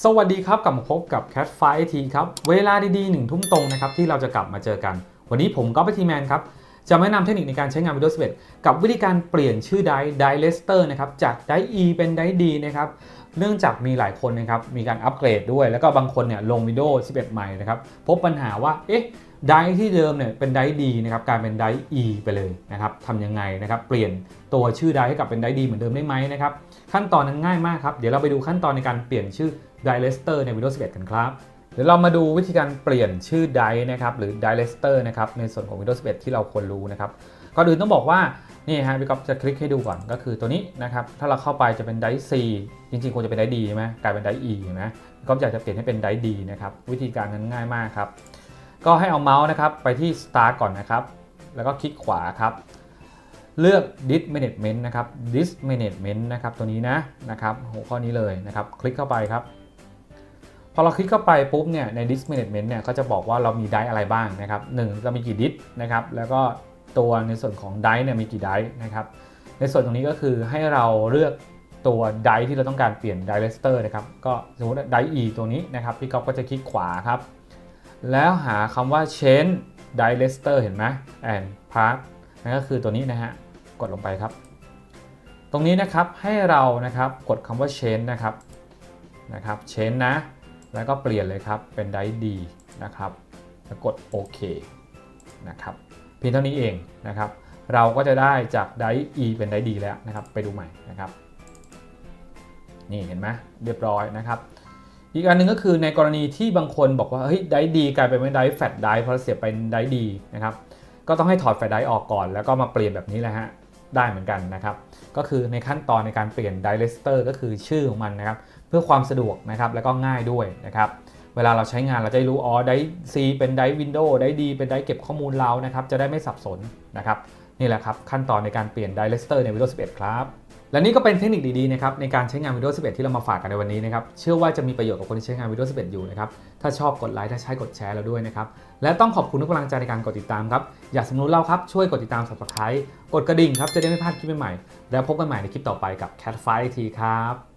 สวัสดีครับกลับมาพบกับ Cat f i ทีครับ เวลาดีๆหนึ่งทุ่มตรงนะครับที่เราจะกลับมาเจอกัน วันนี้ผมก็ไปทีแมนครับ จะแนะนำเทคนิคในการใช้งาน Windows 11 กับวิธีการเปลี่ยนชื่อไดไดเลสเตอร์นะครับจากได E เป็นได D นะครับเนื่องจากมีหลายคนนะครับมีการอัปเกรดด้วย แล้วก็บางคนเนี่ยลง Windows 11 ใหม่นะครับพบปัญหาว่าเอ๊ะไดที่เดิมเนี่ยเป็นได D นะครับกลายเป็นได E ไปเลยนะครับทำยังไงนะครับเปลี่ยนตัวชื่อไดให้กลับเป็นได D เหมือนเดิมได้ไหมนะครับขั้นตอนนั้นง่ายมากครับเดี๋ยวเราไปดูขั้นตอนในการเปลี่ยนชื่อ d i l e s t e r ใน Windows 11 กันครับ เดี๋ยวเรามาดูวิธีการเปลี่ยนชื่อ d i นะครับหรือ d i l e s t e r นะครับในส่วนของ Windows 11 ที่เราควรรู้นะครับก่อนอื่นต้องบอกว่านี่ฮะพี่ก๊อฟจะคลิกให้ดูก่อนก็คือตัวนี้นะครับถ้าเราเข้าไปจะเป็น d i C จริงๆควรจะเป็น d i D ใช่ไหมกลายเป็น d i E เห็นไหมพี่ก๊อฟอยากจะเปลี่ยนให้เป็น d i D นะครับวิธีการนั้นง่ายมากครับก็ให้เอาเมาส์นะครับไปที่ Start ก่อนนะครับแล้วก็คลิกขวาครับเลือก Disk Management นะครับ Disk Management นะครับตัวนี้นะนะครับหัวข้อนี้เลยนะครับคลิกเข้าไปครับ พอเราคลิกเข้าไปปุ๊บเนี่ยใน Disk Management เนี่ยก็จะบอกว่าเรามีไดร์อะไรบ้างนะครับหนึ่งเรามีกี่ดิสนะครับแล้วก็ตัวในส่วนของไดร์เนี่ยมีกี่ไดร์นะครับในส่วนตรงนี้ก็คือให้เราเลือกตัวไดร์ที่เราต้องการเปลี่ยนไดร์เลสเตอร์นะครับก็สมมติไดร์ E ตัวนี้นะครับพี่ก๊อฟก็จะคลิกขวาครับ แล้วหาคำว่า change d i l e s t e r เห็นไหม and part นั่นก็คือตัวนี้นะฮะกดลงไปครับ ตรงนี้นะครับให้เรานะครับกดคำว่า change นะครับนะครับ change นะ แล้วก็เปลี่ยนเลยครับเป็น d i d นะครับแล้วกดโอเคนะครับเพียงเท่านี้เองนะครับ เราก็จะได้จาก d i e เป็น d i d แล้วนะครับ ไปดูใหม่นะครับ นี่เห็นไหมเรียบร้อยนะครับ อีกอันหนึ่งก็คือในกรณีที่บางคนบอกว่าเฮ้ยไดดีกลายเป็นไม่ไดแฟตไดเพราะเสียบเป็นไดดีนะครับก็ต้องให้ถอดแฟตไดออกก่อน แล้วก็มาเปลี่ยนแบบนี้แหละฮะ ได้เหมือนกันนะครับ ก็คือในขั้นตอนในการเปลี่ยนไดเลสเตอร์ก็คือชื่อของมันนะครับ เพื่อความสะดวกนะครับแล้วก็ง่ายด้วยนะครับ เวลาเราใช้งานเราจะได้รู้อ๋อไดซีเป็นไดวินโดว์ไดดีเป็นไดเก็บข้อมูลเรานะครับ จะได้ไม่สับสนนะครับ นี่แหละครับ ขั้นตอนในการเปลี่ยนไดเลสเตอร์ใน Windows 11 ครับ และนี่ก็เป็นเทคนิคดีๆนะครับในการใช้งาน Windows 11 ที่เรามาฝากกันในวันนี้นะครับเชื่อว่าจะมีประโยชน์กับคนที่ใช้งาน Windows 11 อยู่นะครับถ้าชอบกดไลค์ถ้าใช้กดแชร์เราด้วยนะครับและต้องขอบคุณทุกกำลังใจในการกดติดตามครับอยากสนับสนุนเราครับช่วยกดติดตาม subscribe กดกระดิ่งครับจะได้ไม่พลาดคลิปใหม่ๆแล้วพบกันใหม่ในคลิปต่อไปกับ Cat Fight ทีครับ